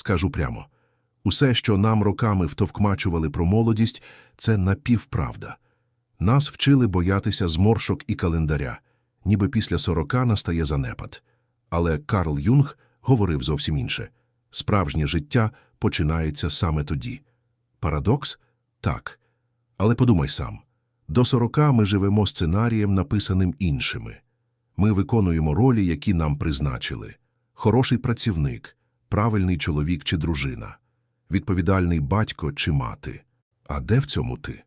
Скажу прямо. Усе, що нам роками втовкмачували про молодість, це напівправда. Нас вчили боятися зморшок і календаря, ніби після сорока настає занепад. Але Карл Юнг говорив зовсім інше. Справжнє життя починається саме тоді. Парадокс? Так. Але подумай сам. До сорока ми живемо сценарієм, написаним іншими. Ми виконуємо ролі, які нам призначили. Хороший працівник, правильний чоловік чи дружина, відповідальний батько чи мати. А де в цьому ти?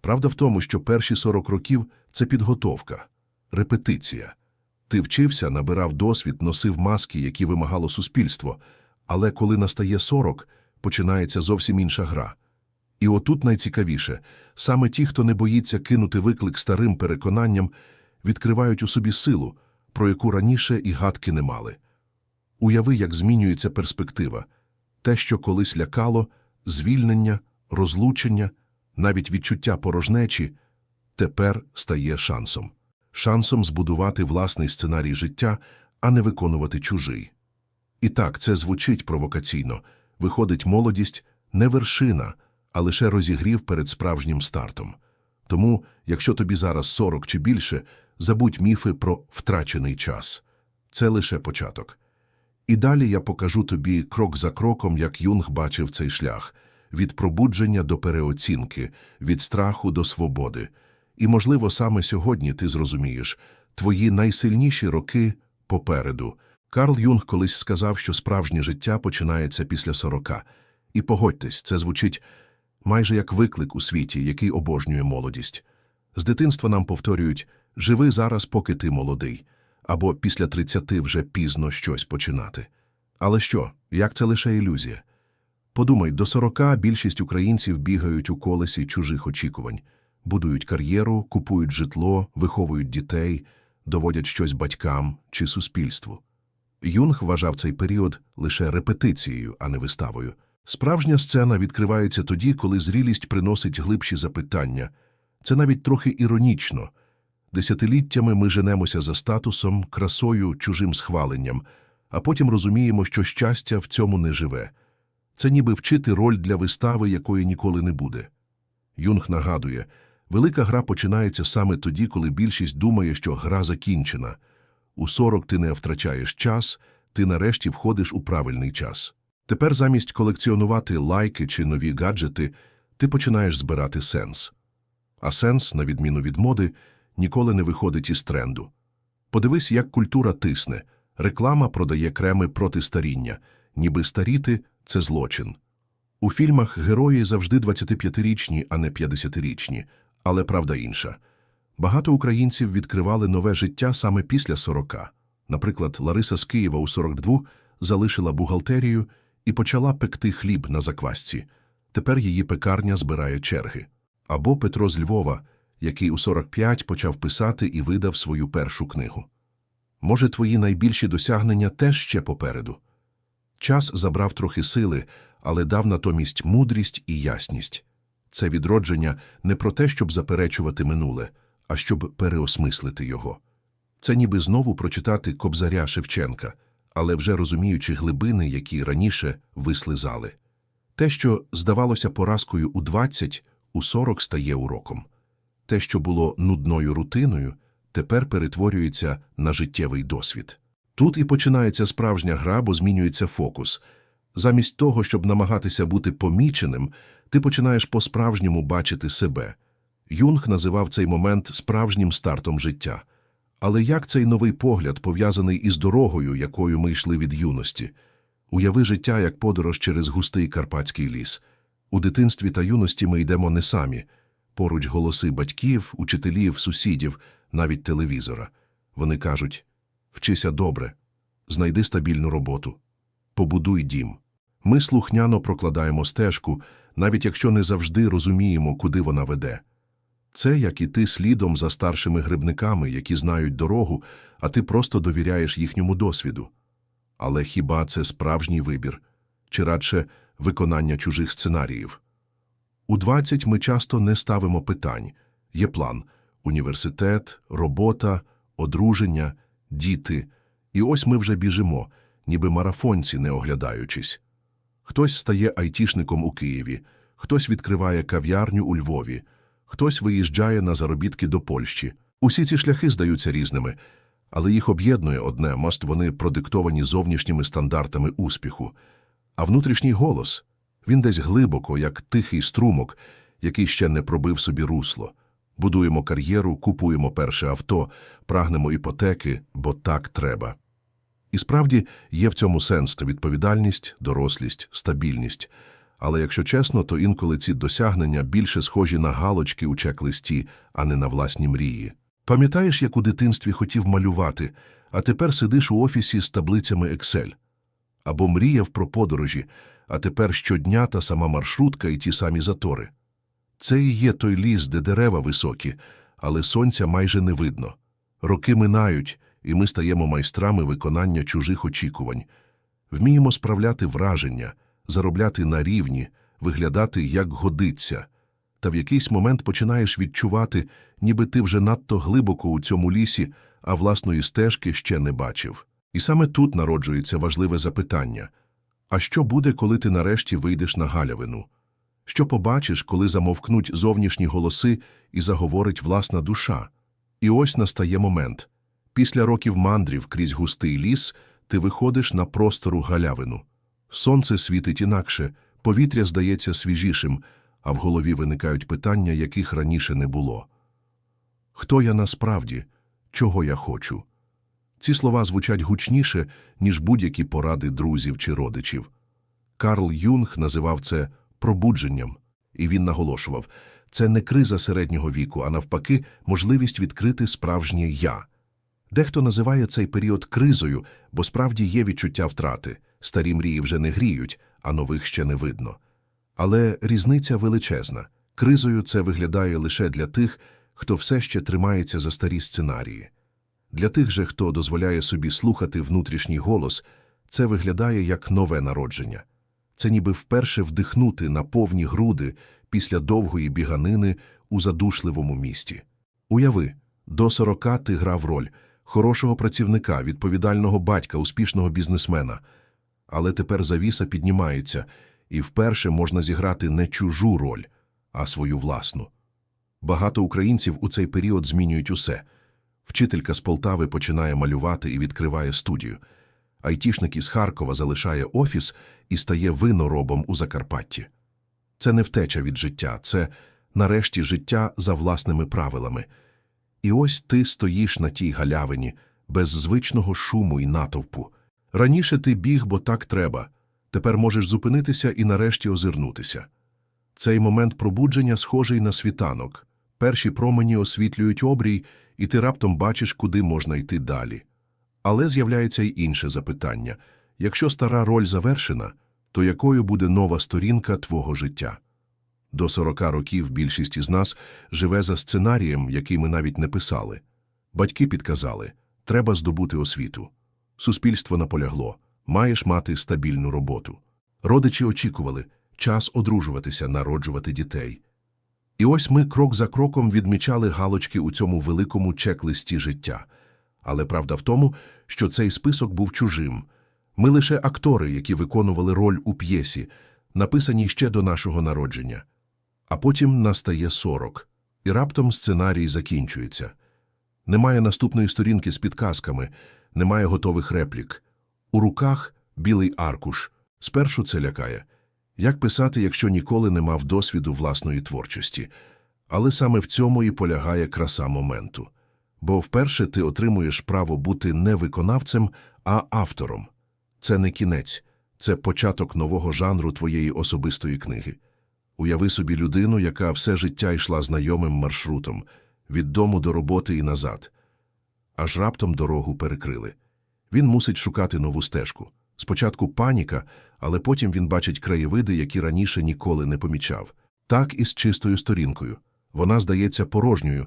Правда в тому, що перші 40 років – це підготовка, репетиція. Ти вчився, набирав досвід, носив маски, які вимагало суспільство. Але коли настає 40, починається зовсім інша гра. І отут найцікавіше – саме ті, хто не боїться кинути виклик старим переконанням, відкривають у собі силу, про яку раніше і гадки не мали. Уяви, як змінюється перспектива. Те, що колись лякало, звільнення, розлучення, навіть відчуття порожнечі, тепер стає шансом. Шансом збудувати власний сценарій життя, а не виконувати чужий. І так, це звучить провокаційно. Виходить, молодість – не вершина, а лише розігрів перед справжнім стартом. Тому, якщо тобі зараз 40 чи більше, забудь міфи про втрачений час. Це лише початок. І далі я покажу тобі крок за кроком, як Юнг бачив цей шлях – від пробудження до переоцінки, від страху до свободи. І, можливо, саме сьогодні ти зрозумієш – твої найсильніші роки попереду. Карл Юнг колись сказав, що справжнє життя починається після сорока. І погодьтесь, це звучить майже як виклик у світі, який обожнює молодість. З дитинства нам повторюють «живи зараз, поки ти молодий», або після тридцяти вже пізно щось починати. Але що, як це лише ілюзія? Подумай, до сорока більшість українців бігають у колесі чужих очікувань, будують кар'єру, купують житло, виховують дітей, доводять щось батькам чи суспільству. Юнг вважав цей період лише репетицією, а не виставою. Справжня сцена відкривається тоді, коли зрілість приносить глибші запитання. Це навіть трохи іронічно. Десятиліттями ми женемося за статусом, красою, чужим схваленням, а потім розуміємо, що щастя в цьому не живе. Це ніби вчити роль для вистави, якої ніколи не буде. Юнг нагадує, велика гра починається саме тоді, коли більшість думає, що гра закінчена. У 40 ти не втрачаєш час, ти нарешті входиш у правильний час. Тепер замість колекціонувати лайки чи нові гаджети, ти починаєш збирати сенс. А сенс, на відміну від моди, ніколи не виходить із тренду. Подивись, як культура тисне. Реклама продає креми проти старіння, ніби старіти – це злочин. У фільмах герої завжди 25-річні, а не 50-річні, але правда інша. Багато українців відкривали нове життя саме після 40. Наприклад, Лариса з Києва у 42 залишила бухгалтерію і почала пекти хліб на заквасці. Тепер її пекарня збирає черги. Або Петро з Львова, який у 45 почав писати і видав свою першу книгу. Може, твої найбільші досягнення теж ще попереду. Час забрав трохи сили, але дав натомість мудрість і ясність. Це відродження не про те, щоб заперечувати минуле, а щоб переосмислити його. Це ніби знову прочитати Кобзаря Шевченка, але вже розуміючи глибини, які раніше вислизали. Те, що здавалося поразкою у 20, у 40 стає уроком. Те, що було нудною рутиною, тепер перетворюється на життєвий досвід. Тут і починається справжня гра, бо змінюється фокус. Замість того, щоб намагатися бути поміченим, ти починаєш по-справжньому бачити себе. Юнг називав цей момент справжнім стартом життя. Але як цей новий погляд пов'язаний із дорогою, якою ми йшли від юності? Уяви життя як подорож через густий карпатський ліс. У дитинстві та юності ми йдемо не самі. Поруч голоси батьків, учителів, сусідів, навіть телевізора. Вони кажуть вчися добре, знайди стабільну роботу, побудуй дім. Ми слухняно прокладаємо стежку, навіть якщо не завжди розуміємо, куди вона веде. Це як іти слідом за старшими грибниками, які знають дорогу, а ти просто довіряєш їхньому досвіду. Але хіба це справжній вибір, чи радше виконання чужих сценаріїв? У 20 ми часто не ставимо питань. Є план – університет, робота, одруження, діти. І ось ми вже біжимо, ніби марафонці, не оглядаючись. Хтось стає айтішником у Києві, хтось відкриває кав'ярню у Львові, хтось виїжджає на заробітки до Польщі. Усі ці шляхи здаються різними, але їх об'єднує одне, маст вони продиктовані зовнішніми стандартами успіху. А внутрішній голос він десь глибоко, як тихий струмок, який ще не пробив собі русло. Будуємо кар'єру, купуємо перше авто, прагнемо іпотеки, бо так треба. І справді є в цьому сенс відповідальність, дорослість, стабільність. Але якщо чесно, то інколи ці досягнення більше схожі на галочки у чек-листі, а не на власні мрії. Пам'ятаєш, як у дитинстві хотів малювати, а тепер сидиш у офісі з таблицями Excel? Або мріяв про подорожі, а тепер щодня та сама маршрутка і ті самі затори. Це і є той ліс, де дерева високі, але сонця майже не видно. Роки минають, і ми стаємо майстрами виконання чужих очікувань. Вміємо справляти враження, заробляти на рівні, виглядати як годиться. Та в якийсь момент починаєш відчувати, ніби ти вже надто глибоко у цьому лісі, а власної стежки ще не бачив. І саме тут народжується важливе запитання. А що буде, коли ти нарешті вийдеш на галявину? Що побачиш, коли замовкнуть зовнішні голоси і заговорить власна душа? І ось настає момент. Після років мандрів крізь густий ліс ти виходиш на простору галявину. Сонце світить інакше, повітря здається свіжішим, а в голові виникають питання, яких раніше не було. Хто я насправді? Чого я хочу? Ці слова звучать гучніше, ніж будь-які поради друзів чи родичів. Карл Юнг називав це пробудженням, і він наголошував, це не криза середнього віку, а навпаки, можливість відкрити справжнє «я». Дехто називає цей період кризою, бо справді є відчуття втрати. Старі мрії вже не гріють, а нових ще не видно. Але різниця величезна. Кризою це виглядає лише для тих, хто все ще тримається за старі сценарії. Для тих же, хто дозволяє собі слухати внутрішній голос, це виглядає як нове народження. Це ніби вперше вдихнути на повні груди після довгої біганини у задушливому місті. Уяви, до сорока ти грав роль хорошого працівника, відповідального батька, успішного бізнесмена. Але тепер завіса піднімається, і вперше можна зіграти не чужу роль, а свою власну. Багато українців у цей період змінюють усе. Вчителька з Полтави починає малювати і відкриває студію. Айтішник із Харкова залишає офіс і стає виноробом у Закарпатті. Це не втеча від життя, це, нарешті, життя за власними правилами. І ось ти стоїш на тій галявині, без звичного шуму і натовпу. Раніше ти біг, бо так треба. Тепер можеш зупинитися і нарешті озирнутися. Цей момент пробудження схожий на світанок. Перші промені освітлюють обрій, і ти раптом бачиш, куди можна йти далі. Але з'являється й інше запитання. Якщо стара роль завершена, то якою буде нова сторінка твого життя? До 40 років більшість із нас живе за сценарієм, який ми навіть не писали. Батьки підказали – треба здобути освіту. Суспільство наполягло – маєш мати стабільну роботу. Родичі очікували – час одружуватися, народжувати дітей. І ось ми крок за кроком відмічали галочки у цьому великому чек-листі життя. Але правда в тому, що цей список був чужим. Ми лише актори, які виконували роль у п'єсі, написаній ще до нашого народження. А потім настає сорок, і раптом сценарій закінчується. Немає наступної сторінки з підказками, немає готових реплік. У руках білий аркуш. Спершу це лякає. Як писати, якщо ніколи не мав досвіду власної творчості? Але саме в цьому і полягає краса моменту. Бо вперше ти отримуєш право бути не виконавцем, а автором. Це не кінець, це початок нового жанру твоєї особистої книги. Уяви собі людину, яка все життя йшла знайомим маршрутом від дому до роботи і назад. Аж раптом дорогу перекрили. Він мусить шукати нову стежку. Спочатку паніка, але потім він бачить краєвиди, які раніше ніколи не помічав. Так і з чистою сторінкою. Вона здається порожньою,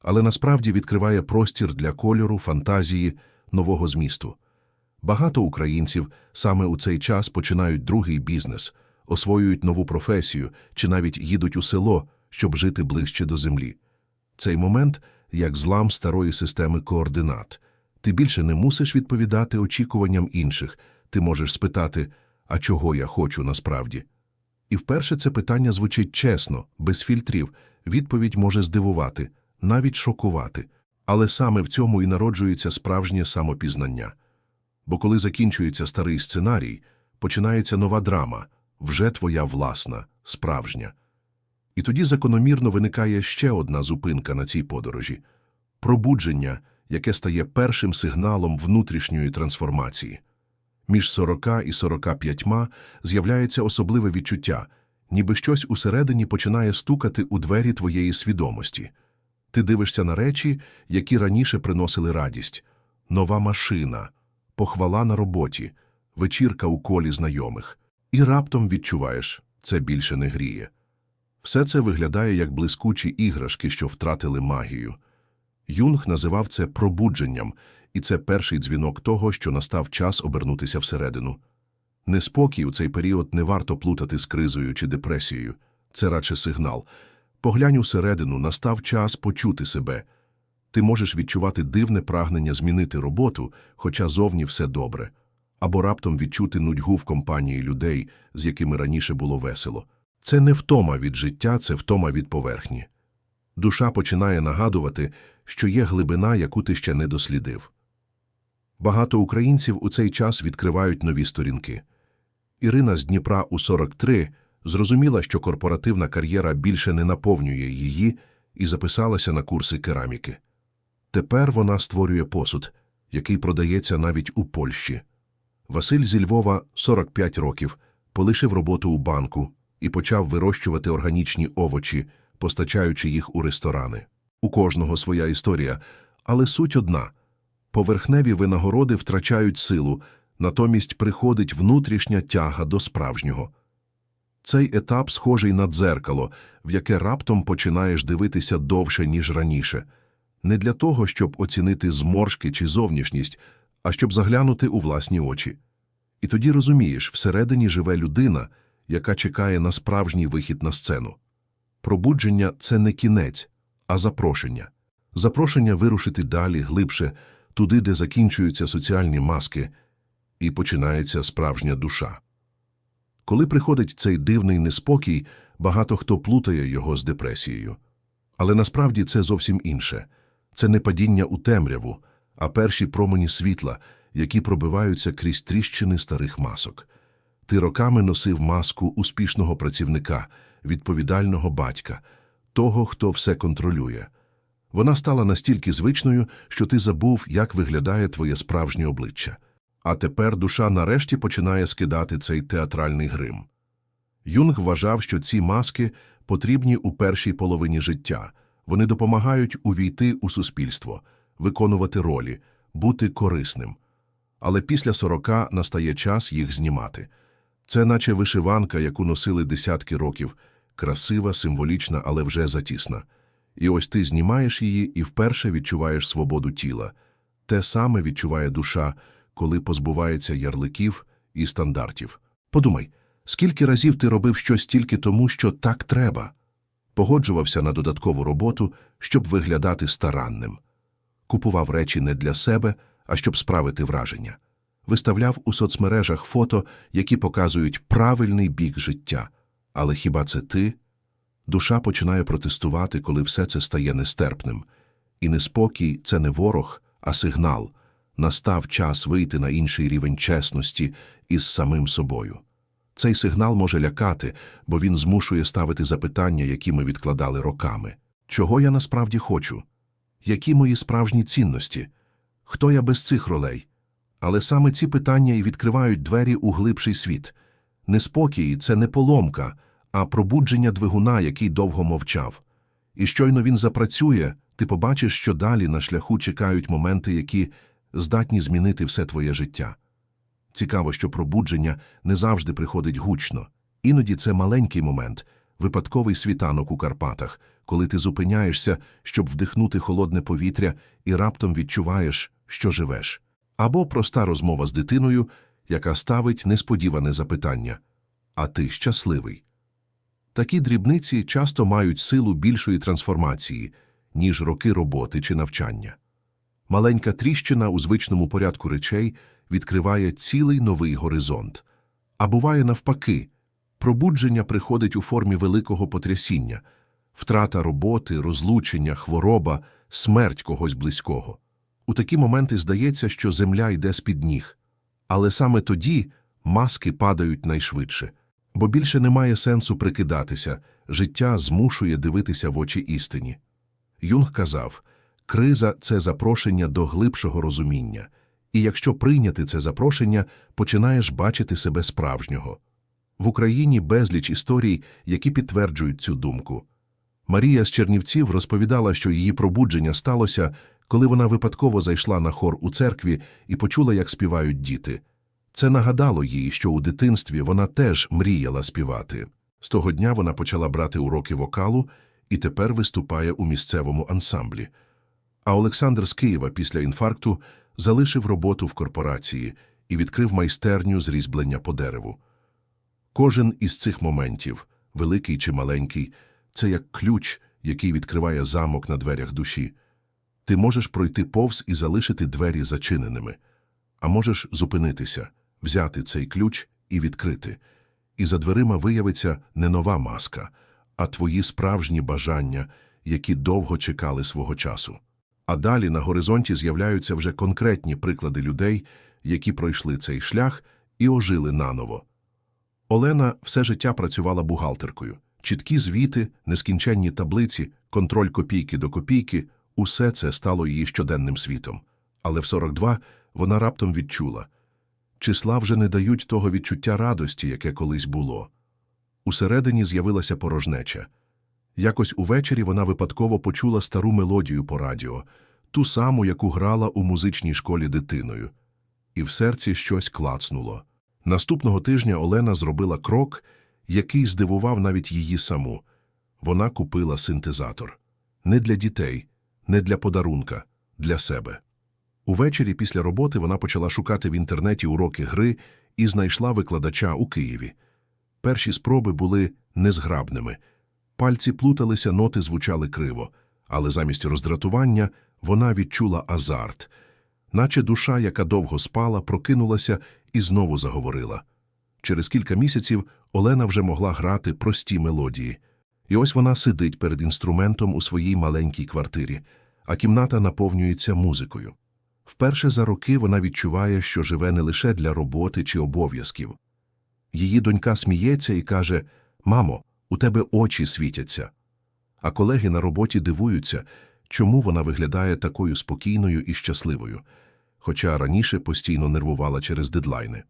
але насправді відкриває простір для кольору, фантазії, нового змісту. Багато українців саме у цей час починають другий бізнес, освоюють нову професію чи навіть їдуть у село, щоб жити ближче до землі. Цей момент як злам старої системи координат. Ти більше не мусиш відповідати очікуванням інших. Ти можеш спитати, а чого я хочу насправді? І вперше це питання звучить чесно, без фільтрів. Відповідь може здивувати, навіть шокувати. Але саме в цьому і народжується справжнє самопізнання. Бо коли закінчується старий сценарій, починається нова драма, вже твоя власна, справжня. І тоді закономірно виникає ще одна зупинка на цій подорожі – пробудження, яке стає першим сигналом внутрішньої трансформації. Між 40 і 45 з'являється особливе відчуття, ніби щось усередині починає стукати у двері твоєї свідомості. Ти дивишся на речі, які раніше приносили радість. Нова машина, похвала на роботі, вечірка у колі знайомих. І раптом відчуваєш – це більше не гріє. Все це виглядає як блискучі іграшки, що втратили магію. Юнг називав це пробудженням, і це перший дзвінок того, що настав час обернутися всередину. Неспокій у цей період не варто плутати з кризою чи депресією. Це радше сигнал. Поглянь усередину, настав час почути себе. Ти можеш відчувати дивне прагнення змінити роботу, хоча зовні все добре, або раптом відчути нудьгу в компанії людей, з якими раніше було весело. Це не втома від життя, це втома від поверхні. Душа починає нагадувати, що є глибина, яку ти ще не дослідив. Багато українців у цей час відкривають нові сторінки. Ірина з Дніпра у 43 зрозуміла, що корпоративна кар'єра більше не наповнює її, і записалася на курси кераміки. Тепер вона створює посуд, який продається навіть у Польщі. Василь зі Львова, 45 років, полишив роботу у банку і почав вирощувати органічні овочі, постачаючи їх у ресторани. У кожного своя історія, але суть одна – поверхневі винагороди втрачають силу, натомість приходить внутрішня тяга до справжнього. Цей етап схожий на дзеркало, в яке раптом починаєш дивитися довше, ніж раніше. Не для того, щоб оцінити зморшки чи зовнішність, а щоб заглянути у власні очі. І тоді розумієш, всередині живе людина, яка чекає на справжній вихід на сцену. Пробудження – це не кінець, а запрошення. Запрошення вирушити далі, глибше, туди, де закінчуються соціальні маски, і починається справжня душа. Коли приходить цей дивний неспокій, багато хто плутає його з депресією. Але насправді це зовсім інше. Це не падіння у темряву, а перші промені світла, які пробиваються крізь тріщини старих масок. Ти роками носив маску успішного працівника, відповідального батька, того, хто все контролює. Вона стала настільки звичною, що ти забув, як виглядає твоє справжнє обличчя. А тепер душа нарешті починає скидати цей театральний грим. Юнг вважав, що ці маски потрібні у першій половині життя. Вони допомагають увійти у суспільство, виконувати ролі, бути корисним. Але після сорока настає час їх знімати. Це наче вишиванка, яку носили десятки років, красива, символічна, але вже затісна. І ось ти знімаєш її і вперше відчуваєш свободу тіла. Те саме відчуває душа, коли позбувається ярликів і стандартів. Подумай, скільки разів ти робив щось тільки тому, що так треба? Погоджувався на додаткову роботу, щоб виглядати старанним. Купував речі не для себе, а щоб справити враження. Виставляв у соцмережах фото, які показують правильний бік життя. Але хіба це ти? Душа починає протестувати, коли все це стає нестерпним. І неспокій – це не ворог, а сигнал. Настав час вийти на інший рівень чесності із самим собою. Цей сигнал може лякати, бо він змушує ставити запитання, які ми відкладали роками. Чого я насправді хочу? Які мої справжні цінності? Хто я без цих ролей? Але саме ці питання і відкривають двері у глибший світ. Неспокій – це не поломка, а пробудження двигуна, який довго мовчав. І щойно він запрацює, ти побачиш, що далі на шляху чекають моменти, які здатні змінити все твоє життя. Цікаво, що пробудження не завжди приходить гучно. Іноді це маленький момент, випадковий світанок у Карпатах, коли ти зупиняєшся, щоб вдихнути холодне повітря і раптом відчуваєш, що живеш. Або проста розмова з дитиною, яка ставить несподіване запитання «А ти щасливий?». Такі дрібниці часто мають силу більшої трансформації, ніж роки роботи чи навчання. Маленька тріщина у звичному порядку речей відкриває цілий новий горизонт. А буває навпаки. Пробудження приходить у формі великого потрясіння, втрата роботи, розлучення, хвороба, смерть когось близького. У такі моменти здається, що земля йде з-під ніг. Але саме тоді маски падають найшвидше, бо більше немає сенсу прикидатися, життя змушує дивитися в очі істині. Юнг казав, криза – це запрошення до глибшого розуміння, і якщо прийняти це запрошення, починаєш бачити себе справжнього. В Україні безліч історій, які підтверджують цю думку. Марія з Чернівців розповідала, що її пробудження сталося, коли вона випадково зайшла на хор у церкві і почула, як співають діти. Це нагадало їй, що у дитинстві вона теж мріяла співати. З того дня вона почала брати уроки вокалу і тепер виступає у місцевому ансамблі. А Олександр з Києва після інфаркту залишив роботу в корпорації і відкрив майстерню з різьблення по дереву. Кожен із цих моментів, великий чи маленький, це як ключ, який відкриває замок на дверях душі. Ти можеш пройти повз і залишити двері зачиненими, а можеш зупинитися, взяти цей ключ і відкрити. І за дверима виявиться не нова маска, а твої справжні бажання, які довго чекали свого часу. А далі на горизонті з'являються вже конкретні приклади людей, які пройшли цей шлях і ожили наново. Олена все життя працювала бухгалтеркою. Чіткі звіти, нескінченні таблиці, контроль копійки до копійки – усе це стало її щоденним світом. Але в 42 вона раптом відчула – числа вже не дають того відчуття радості, яке колись було. Усередині з'явилася порожнеча. Якось увечері вона випадково почула стару мелодію по радіо, ту саму, яку грала у музичній школі дитиною. І в серці щось клацнуло. Наступного тижня Олена зробила крок, який здивував навіть її саму. Вона купила синтезатор. Не для дітей, не для подарунка, для себе. Увечері після роботи вона почала шукати в інтернеті уроки гри і знайшла викладача у Києві. Перші спроби були незграбними. Пальці плуталися, ноти звучали криво, але замість роздратування вона відчула азарт, наче душа, яка довго спала, прокинулася і знову заговорила. Через кілька місяців Олена вже могла грати прості мелодії. І ось вона сидить перед інструментом у своїй маленькій квартирі, а кімната наповнюється музикою. Вперше за роки вона відчуває, що живе не лише для роботи чи обов'язків. Її донька сміється і каже Мамо, у тебе очі світяться. А колеги на роботі дивуються, чому вона виглядає такою спокійною і щасливою, хоча раніше постійно нервувала через дедлайни.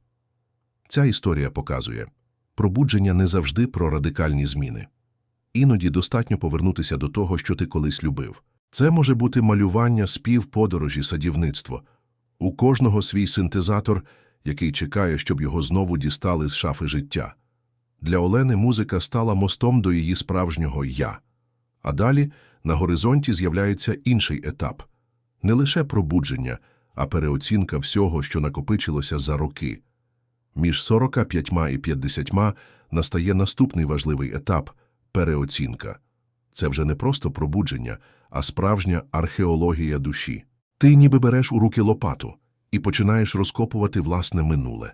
Ця історія показує пробудження не завжди про радикальні зміни. Іноді достатньо повернутися до того, що ти колись любив. Це може бути малювання, спів, подорожі, садівництво. У кожного свій синтезатор, який чекає, щоб його знову дістали з шафи життя. Для Олени музика стала мостом до її справжнього «я». А далі на горизонті з'являється інший етап. Не лише пробудження, а переоцінка всього, що накопичилося за роки. Між 45 і 50 настає наступний важливий етап – переоцінка. Це вже не просто пробудження, а справжня археологія душі. Ти ніби береш у руки лопату і починаєш розкопувати власне минуле.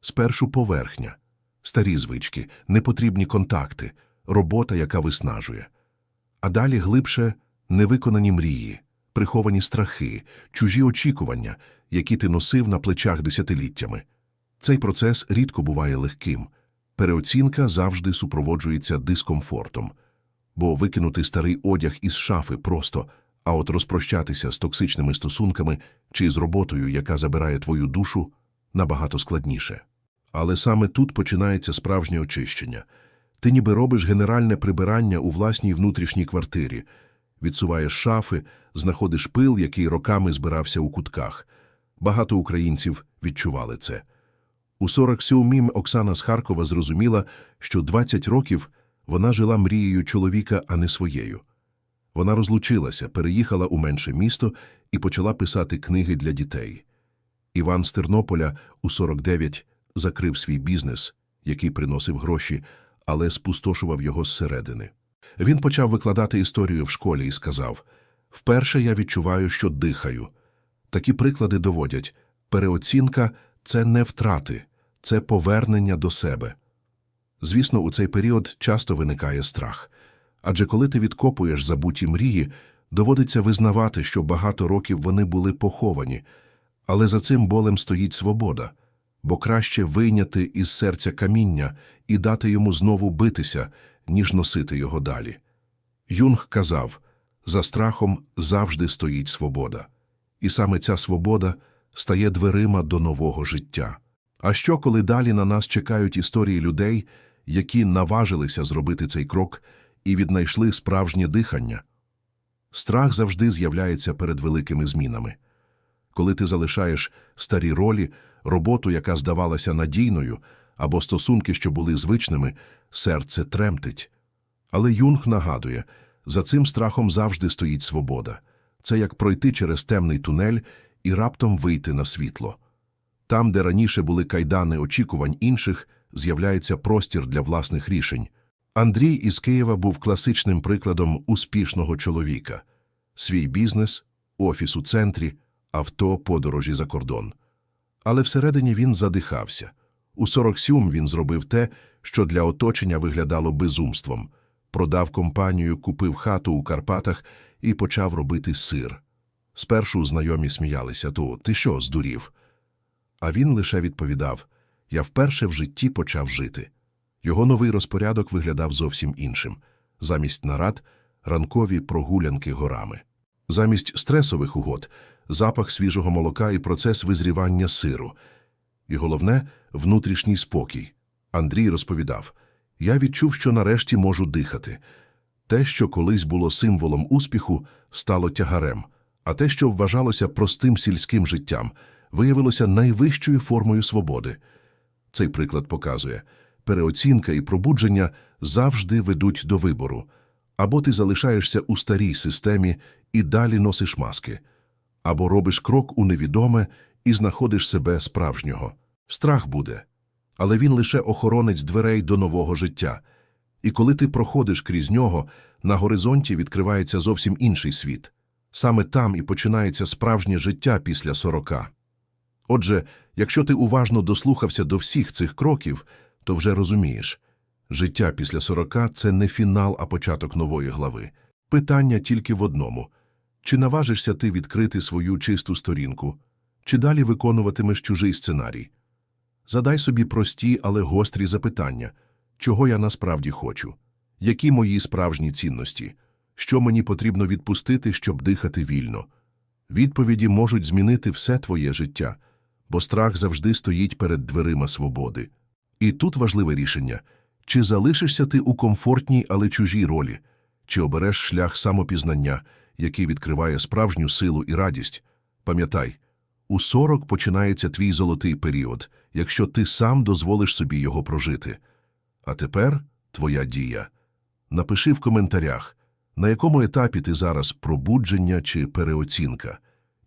Спершу поверхня, старі звички, непотрібні контакти, робота, яка виснажує. А далі глибше невиконані мрії, приховані страхи, чужі очікування, які ти носив на плечах десятиліттями. Цей процес рідко буває легким. Переоцінка завжди супроводжується дискомфортом, бо викинути старий одяг із шафи просто, а от розпрощатися з токсичними стосунками чи з роботою, яка забирає твою душу, набагато складніше. Але саме тут починається справжнє очищення. Ти ніби робиш генеральне прибирання у власній внутрішній квартирі, відсуваєш шафи, знаходиш пил, який роками збирався у кутках. Багато українців відчували це. У 47-м Оксана з Харкова зрозуміла, що 20 років вона жила мрією чоловіка, а не своєю. Вона розлучилася, переїхала у менше місто і почала писати книги для дітей. Іван з Тернополя у 49 закрив свій бізнес, який приносив гроші, але спустошував його зсередини. Він почав викладати історію в школі і сказав «Вперше я відчуваю, що дихаю». Такі приклади доводять – переоцінка – це не втрати, це повернення до себе. Звісно, у цей період часто виникає страх. Адже коли ти відкопуєш забуті мрії, доводиться визнавати, що багато років вони були поховані, але за цим болем стоїть свобода, бо краще вийняти із серця каміння і дати йому знову битися, ніж носити його далі. Юнг казав, за страхом завжди стоїть свобода. І саме ця свобода стає дверима до нового життя. А що, коли далі на нас чекають історії людей, які наважилися зробити цей крок і віднайшли справжнє дихання? Страх завжди з'являється перед великими змінами. Коли ти залишаєш старі ролі, роботу, яка здавалася надійною, або стосунки, що були звичними, серце тремтить. Але Юнг нагадує, за цим страхом завжди стоїть свобода. Це як пройти через темний тунель і раптом вийти на світло. Там, де раніше були кайдани очікувань інших, з'являється простір для власних рішень. Андрій із Києва був класичним прикладом успішного чоловіка. Свій бізнес, офіс у центрі, авто, подорожі за кордон. Але всередині він задихався. У 47 він зробив те, що для оточення виглядало безумством. Продав компанію, купив хату у Карпатах і почав робити сир. Спершу знайомі сміялися, то ти що, здурів? А він лише відповідав Я вперше в житті почав жити. Його новий розпорядок виглядав зовсім іншим. Замість нарад – ранкові прогулянки горами. Замість стресових угод – запах свіжого молока і процес визрівання сиру. І головне – внутрішній спокій. Андрій розповідав Я відчув, що нарешті можу дихати. Те, що колись було символом успіху, стало тягарем, а те, що вважалося простим сільським життям, виявилося найвищою формою свободи. Цей приклад показує – переоцінка і пробудження завжди ведуть до вибору. Або ти залишаєшся у старій системі і далі носиш маски, або робиш крок у невідоме і знаходиш себе справжнього. Страх буде, але він лише охоронець дверей до нового життя. І коли ти проходиш крізь нього, на горизонті відкривається зовсім інший світ. Саме там і починається справжнє життя після сорока. Отже, якщо ти уважно дослухався до всіх цих кроків, то вже розумієш, життя після сорока – це не фінал, а початок нової глави. Питання тільки в одному – чи наважишся ти відкрити свою чисту сторінку, чи далі виконуватимеш чужий сценарій? Задай собі прості, але гострі запитання – чого я насправді хочу? Які мої справжні цінності? Що мені потрібно відпустити, щоб дихати вільно? Відповіді можуть змінити все твоє життя, бо страх завжди стоїть перед дверима свободи. І тут важливе рішення – чи залишишся ти у комфортній, але чужій ролі, чи обереш шлях самопізнання, який відкриває справжню силу і радість. Пам'ятай, у 40 починається твій золотий період, якщо ти сам дозволиш собі його прожити. А тепер твоя дія. Напиши в коментарях, на якому етапі ти зараз пробудження чи переоцінка.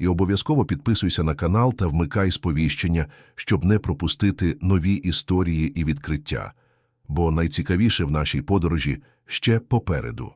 І обов'язково підписуйся на канал та вмикай сповіщення, щоб не пропустити нові історії і відкриття. Бо найцікавіше в нашій подорожі ще попереду.